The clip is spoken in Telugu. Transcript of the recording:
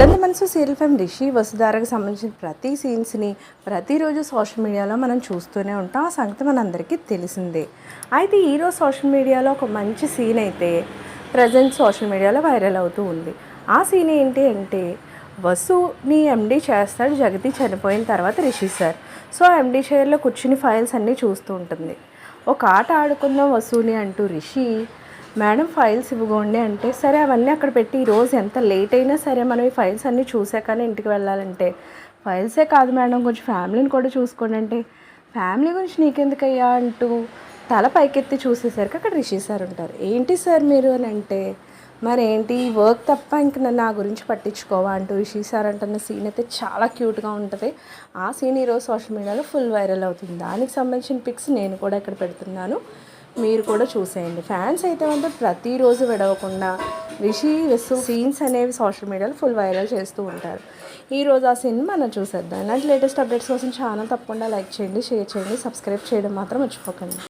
ఆడంద మనసు సీరియల్ ఫేమ్ రిషి వసుధారకు సంబంధించిన ప్రతి సీన్స్ని ప్రతిరోజు సోషల్ మీడియాలో మనం చూస్తూనే ఉంటాం. ఆ సంగతి మనందరికీ తెలిసిందే. అయితే ఈరోజు సోషల్ మీడియాలో ఒక మంచి సీన్ అయితే ప్రజెంట్ సోషల్ మీడియాలో వైరల్ అవుతూ ఉంది. ఆ సీన్ ఏంటి అంటే వసుని ఎండీ చేస్తాడు జగతి చనిపోయిన తర్వాత రిషి సార్ సో ఎండీ చైర్లో కూర్చుని ఫైల్స్ అన్నీ చూస్తూ ఉంటుంది. ఒక ఆట ఆడుకుందాం వసూని అంటూ రిషి మేడం ఫైల్స్ ఇవ్వగోండి అంటే సరే అవన్నీ అక్కడ పెట్టి ఈరోజు ఎంత లేట్ అయినా సరే మనం ఈ ఫైల్స్ అన్నీ చూసాకనే ఇంటికి వెళ్ళాలంటే. ఫైల్సే కాదు మేడం కొంచెం ఫ్యామిలీని కూడా చూసుకోండి అంటే. ఫ్యామిలీ గురించి నీకెందుకయ్యా? అంటూ తల పైకెత్తి చూసేసరికి అక్కడ రిషి సార్ ఉంటారు. ఏంటి సార్ మీరు? అని అంటే మరి ఏంటి వర్క్ తప్ప ఇంక నన్ను నా గురించి పట్టించుకోవా? అంటూ రిషి సార్ అంటున్న సీన్ అయితే చాలా క్యూట్గా ఉంటుంది. ఆ సీన్ ఈరోజు సోషల్ మీడియాలో ఫుల్ వైరల్ అవుతుంది. దానికి సంబంధించిన పిక్స్ నేను కూడా ఇక్కడ పెడుతున్నాను. మీరు కూడా చూసేయండి. ఫ్యాన్స్ అయితే మాత్రం ప్రతిరోజు విడవకుండా రిషి విసు సీన్స్ అనేవి సోషల్ మీడియాలో ఫుల్ వైరల్ చేస్తూ ఉంటారు. ఈరోజు ఆ సీన్ మనం చూసేద్దాం. ఇలాంటి లేటెస్ట్ అప్డేట్స్ కోసం ఛానల్ తప్పకుండా లైక్ చేయండి షేర్ చేయండి సబ్స్క్రైబ్ చేయడం మాత్రం మర్చిపోకండి.